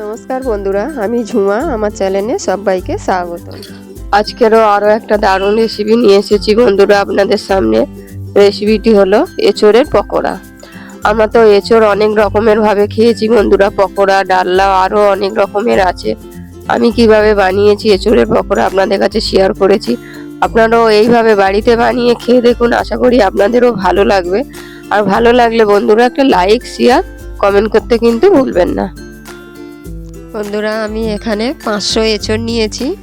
নমস্কার বন্ধুরা, আমি ঝুমা, আমার চ্যানেলে সবাইকে স্বাগত। আজকেরও আরও একটা দারুণ রেসিপি নিয়ে এসেছি বন্ধুরা আপনাদের সামনে। রেসিপিটি হলো এঁচোড়ের পকোড়া। আমরা তো এঁচোড় অনেক রকমের ভাবে খেয়েছি বন্ধুরা, পকোড়া ডাল্লা আরও অনেক রকমের আছে। আমি কীভাবে বানিয়েছি এঁচোড়ের পকোড়া আপনাদের কাছে শেয়ার করেছি। আপনারাও এইভাবে বাড়িতে বানিয়ে খেয়ে দেখুন, আশা করি আপনাদেরও ভালো লাগবে। আর ভালো লাগলে বন্ধুরা একটা লাইক শেয়ার কমেন্ট করতে কিন্তু ভুলবেন না। বন্ধুরা, আমি এখানে পাঁচশো এঁচড় নিয়েছি।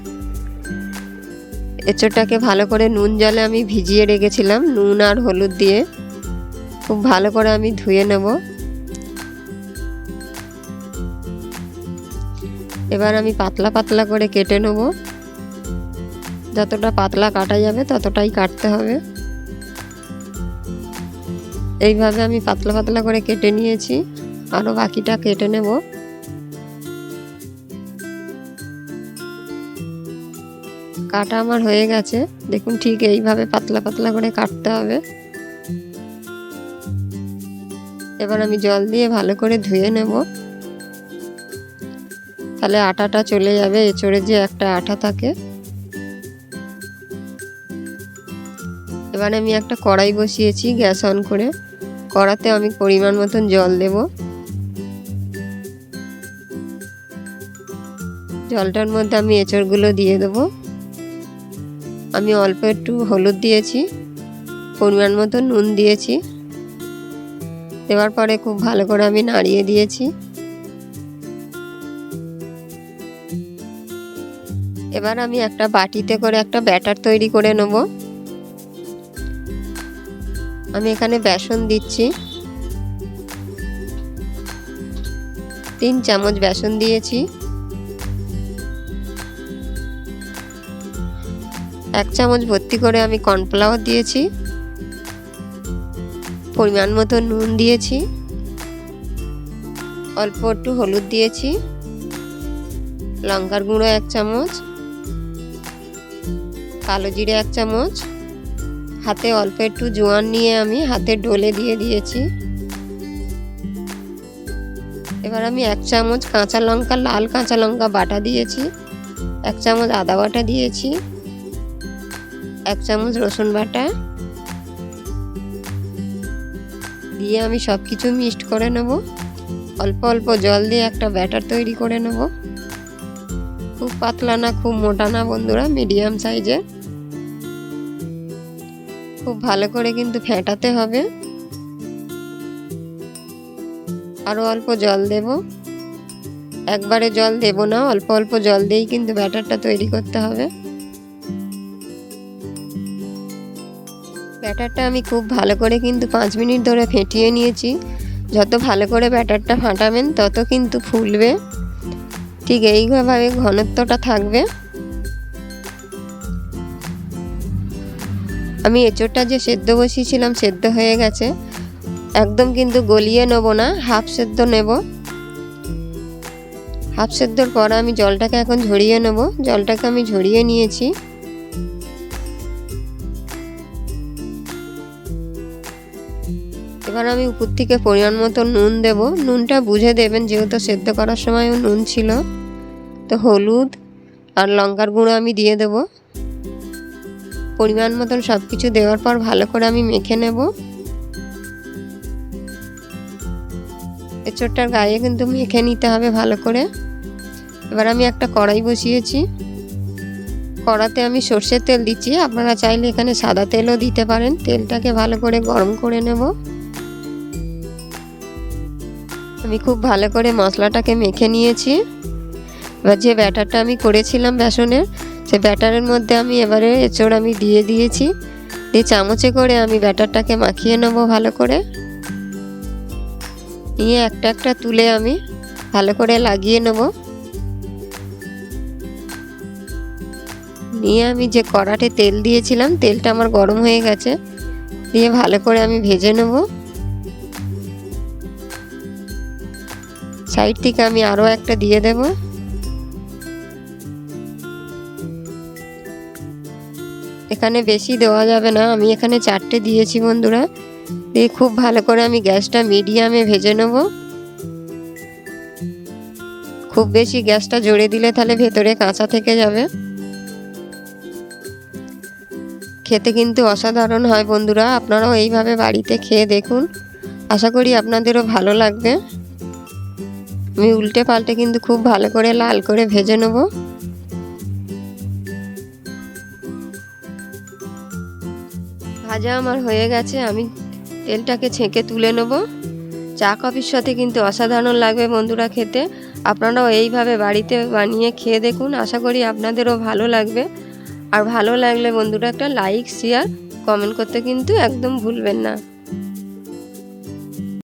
এঁচড়টাকে ভালো করে নুন জলে আমি ভিজিয়ে রেখেছিলাম, নুন আর হলুদ দিয়ে। খুব ভালো করে আমি ধুয়ে নেব। এবার আমি পাতলা পাতলা করে কেটে নেব। যতটা পাতলা কাটা যাবে, ততটাই কাটতে হবে। এইভাবে আমি পাতলা পাতলা করে কেটে নিয়েছি। আরও বাকিটা কেটে নেব। কাটা আমার হয়ে গেছে। দেখুন ঠিক এইভাবে পাতলা পাতলা করে কাটতে হবে। এবার আমি জল দিয়ে ভালো করে ধুয়ে নেব। তাহলে আটাটা চলে যাবে, এচড়ে যে একটা আটা থাকে। এবার আমি একটা কড়াই বসিয়েছি গ্যাস অন করে। কড়াতে আমি পরিমাণ মতন জল দেব। জলটার মধ্যে আমি এঁচড়গুলো দিয়ে দেবো। আমি অল্প একটু হলুদ দিয়েছি, পরিমাণ মতো নুন দিয়েছি। দেওয়ার পরে খুব ভালো করে আমি নাড়িয়ে দিয়েছি। এবার আমি একটা বাটিতে করে একটা ব্যাটার তৈরি করে নেব। আমি এখানে বেসন দিচ্ছি। তিন চামচ বেসন দিয়েছি। এক চামচ ভর্তি করে আমি কর্নফ্লাওয়ার দিয়েছি, পরিমাণ মতো নুন দিয়েছি, অল্প একটু হলুদ দিয়েছি, লঙ্কার গুঁড়ো এক চামচ, কালো জিরে এক চামচ, হাতে অল্প একটু জোয়ান নিয়ে আমি হাতে ডলে দিয়ে দিয়েছি। এবার আমি এক চামচ কাঁচা লঙ্কা, লাল কাঁচা লঙ্কা বাটা দিয়েছি, এক চামচ আদা বাটা দিয়েছি। এক চামচ রসুন বাটা। দিয়ে আমি সব কিছু মিক্সড করে নেব। অল্প অল্প জল দিয়ে একটা ব্যাটার তৈরি করে নেব। খুব পাতলা না, খুব মোটা না বন্ধুরা, মিডিয়াম সাইজের খুব ভালো করে কিন্তু ফেটাতে হবে। আরও অল্প জল দেব। একবারে জল দেব না, অল্প অল্প জল দিয়েই কিন্তু ব্যাটারটা তৈরি করতে হবে। ব্যাটারটা আমি খুব ভালো করে কিন্তু পাঁচ মিনিট ধরে ফেটিয়ে নিয়েছি। যত ভালো করে ব্যাটারটা ফাটাবেন, তত কিন্তু ফুলবে। ঠিক এইভাবে ঘনত্বটা থাকবে। আমি এঁচোড়টা যে সেদ্ধ বসিয়েছিলাম, সেদ্ধ হয়ে গেছে। একদম কিন্তু গলিয়ে নেব না, হাফ সেদ্ধ নেব। হাফ সেদ্ধর পর আমি জলটাকে এখন ঝরিয়ে নেব। জলটাকে আমি ঝরিয়ে নিয়েছি। এবার আমি উপর থেকে পরিমাণ মতো নুন দেব। নুনটা বুঝে দেবেন, যেহেতু সেদ্ধ করার সময়ও নুন ছিল। তো হলুদ আর লঙ্কার গুঁড়ো আমি দিয়ে দেব। পরিমাণ মতন সব কিছু দেওয়ার পর ভালো করে আমি মেখে নেব। এঁচড়টার গায়ে কিন্তু মেখে নিতে হবে ভালো করে। এবার আমি একটা কড়াই বসিয়েছি। কড়াতে আমি সর্ষের তেল দিচ্ছি। আপনারা চাইলে এখানে সাদা তেলও দিতে পারেন। তেলটাকে ভালো করে গরম করে নেব। আমি খুব ভালো করে মশলাটাকে মেখে নিয়েছি। এবার যে ব্যাটারটা আমি করেছিলাম বেসনের সে ব্যাটারের মধ্যে আমি এবারে এঁচড় আমি দিয়ে দিয়েছি। দিয়ে চামচে করে আমি ব্যাটারটাকে মাখিয়ে নেব ভালো করে। নিয়ে একটা একটা তুলে আমি ভালো করে লাগিয়ে নেব। নিয়ে আমি যে কড়াটে তেল দিয়েছিলাম, তেলটা আমার গরম হয়ে গেছে। দিয়ে ভালো করে আমি ভেজে নেব। সাইড থেকে আমি আরও একটা দিয়ে দেব। এখানে বেশি দেওয়া যাবে না। আমি এখানে চারটে দিয়েছি বন্ধুরা। দিয়ে খুব ভালো করে আমি গ্যাসটা মিডিয়ামে ভেজে নেব। খুব বেশি গ্যাসটা জোরে দিলে তাহলে ভেতরে কাঁচা থেকে যাবে। খেতে কিন্তু অসাধারণ হয় বন্ধুরা। আপনারাও এইভাবে বাড়িতে খেয়ে দেখুন। আশা করি আপনাদেরও ভালো লাগবে। আমি উল্টে পাল্টে কিন্তু খুব ভালো করে লাল করে ভেজে নেব। ভাজা আমার হয়ে গেছে, আমি তেলটাকে ছেঁকে তুলে নেব। চা কফির সাথে কিন্তু অসাধারণ লাগবে বন্ধুরা খেতে। আপনারাও এইভাবে বাড়িতে বানিয়ে খেয়ে দেখুন, আশা করি আপনাদেরও ভালো লাগবে। আর ভালো লাগলে বন্ধুরা একটা লাইক শেয়ার কমেন্ট করতে কিন্তু একদম ভুলবেন না।